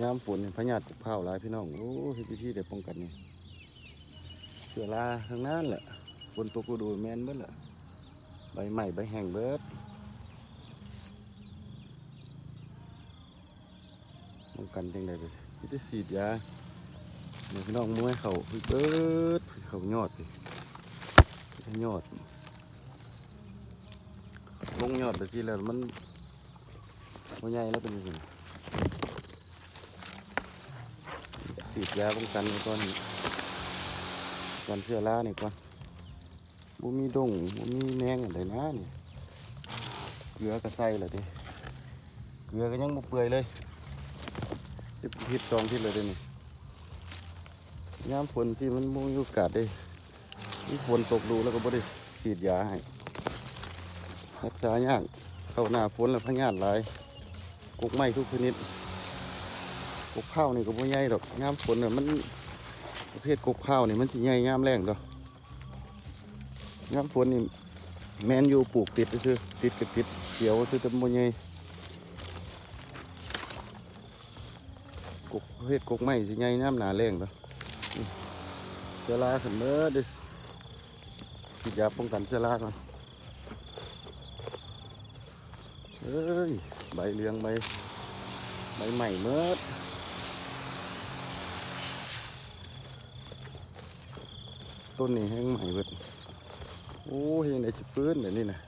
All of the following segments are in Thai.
ยามฝนพญาติกุกเผาหลายพี่น้อง โอ้เฮ็ดพิธีได้ป้องกันนี่เชื้อราทั้งนั้นแหละฝนตกฤดูแมนเบิดละใบใหม่ใบแห้งเบิดป้องกันจังได๋ไปมีแต่ฉีดยาพี่น้องมวยเขาเบิดเขายอดเขายอดลงยอดไปทีแล้วมันมันใหญ่แล้วเป็นยังไง สีดยาป้องกันไว้ก่อนก่อนเชื้อรานี่ก่อนบ่มีดงบ่มีแมงอะไรนะนี่เกลือก็ใส่และดิเกลือก็ยังบ่เปื่อยเลยสิบทิศสองทิศเลยเด้นี่ยามฝนที่มันบ่มีโอกาสได้มีฝนตกดูแล้วก็บ่ได้ฉีดยาให้รักษายากเข้าหน้าฝนแล้วพยาธิหลายกุกไม้ทุกชนิด กุกข้าวนี่ก็บ่ใหญ่ดอกยามฝนน่ะมันประเภทกุกข้าวนี่มันสิใหญ่ยามแรงดอกยามฝนนี่แมนอยู่ปลูกติดซื่อติดกับติดเขียวซื่อแต่บ่ใหญ่กุกประเภทกุกไม้สิใหญ่ยามหนาแรงดอกเชื้อราขึ้นเด้อด้อฉีดยาป้องกันเชื้อราก่อนเอ้ยใบเหลืองใบใบใหม่เมื่อ ต้นนี้แห้งใหม่เบิดโอ้ยยังได้สิปื้นเดี๋ยวนี้นะ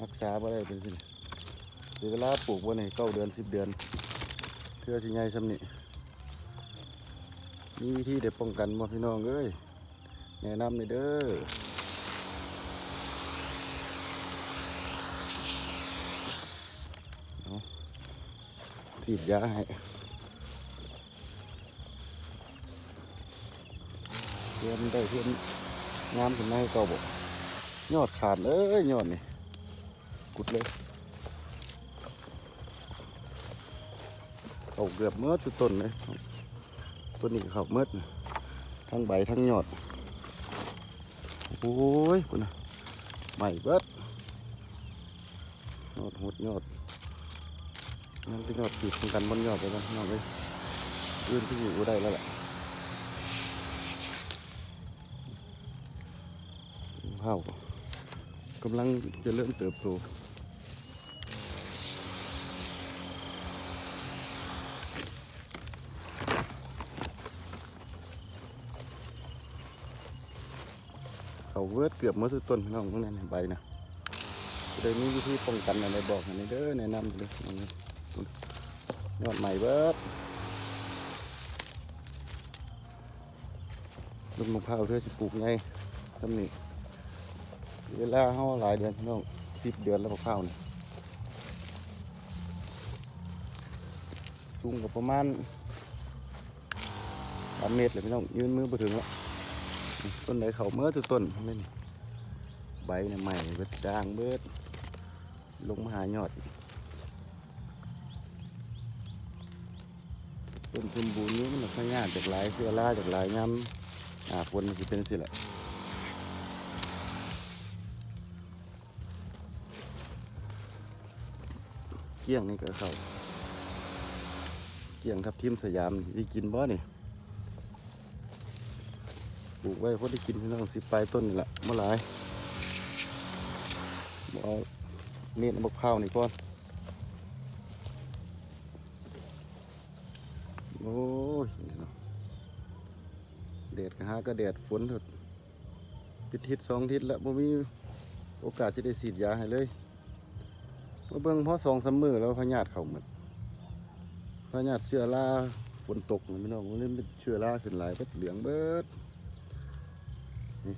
รักษาบ่ได้เป็นสิเดี๋ยวเวลาปลูกวันนี้เก้าเดือนสิบเดือนเพื่อที่ใหญ่สำนี่มีวิธีเด็ดป้องกันบ่พี่น้องเอ้ยแนะนำเลยเด้อฉีดยาให้ เพื่อนได้เพื่อนงามขึ้นมาให้เก่าบอกยอดขาดเอ้ยยอดนี่กุดเลยเขาเกือบเมื่อจุดต้นเลยต้นนี้เขาเมื่อทั้งใบทั้งยอดโอ้ยคุณนะใหม่เบิดยอดหดยอดนั่นเป็นยอดขีดกันบนยอดไปแล้วน้องเอ้ยอื่นที่อยู่บ่ได้แล้วแหละ ข้าวกำลังจะเริ่มเติบโตเขาเวิร์ดเกือบมดทุกต้นพี่น้องพวกนั้นใบนะเดี๋ยวนี้วิธีป้องกันอะไรบอกให้เด้อแนะนำเลยน้องเอ้ยอดใหม่เบิร์ดต้นมะพร้าวเธอจะปลูกไงทำนี่ เวลาเขาหลายเดือนพี่น้องสิบเดือนแล้วมะพร้าวนี่สูงกับประมาณสามเมตรเลยพี่น้องยืนมือไปถึงแล้วต้นไหนเขาเมื่อตัวต้นนี่นี่ใบเนี่ยใหม่เบิดจางเบิดลงมาหายอดต้นสมบูรณ์นี้มันพยาจากหลายเสื้อล่าจากหลายย้ำอ่าคนมันสิเป็นสิแหละ กี้ยงนี่ก็เขาเกี้ยงทับทิมสยามที่กินบ่นี่ปลูกไว้เพราะได้กินพี่น้องสิปลายต้นนี่แหละเมื่อหลายบ่เอาเม็ดมะพร้าวนี่ก่อนโอ้ยเนาะแดดก็หาก็แดดฝนถอะติดทิศสองทิศแล้วบ่มีโอกาสจะได้ฉีดยาให้เลย มาเบิ่งพอสองสามมือแล้วพญาติเขาหมดพญาติเชื้อราฝนตกนี่พี่น้องมันเล่นเป็นเชื้อราขึ้นหลายเบิดเหลืองเบิดนี่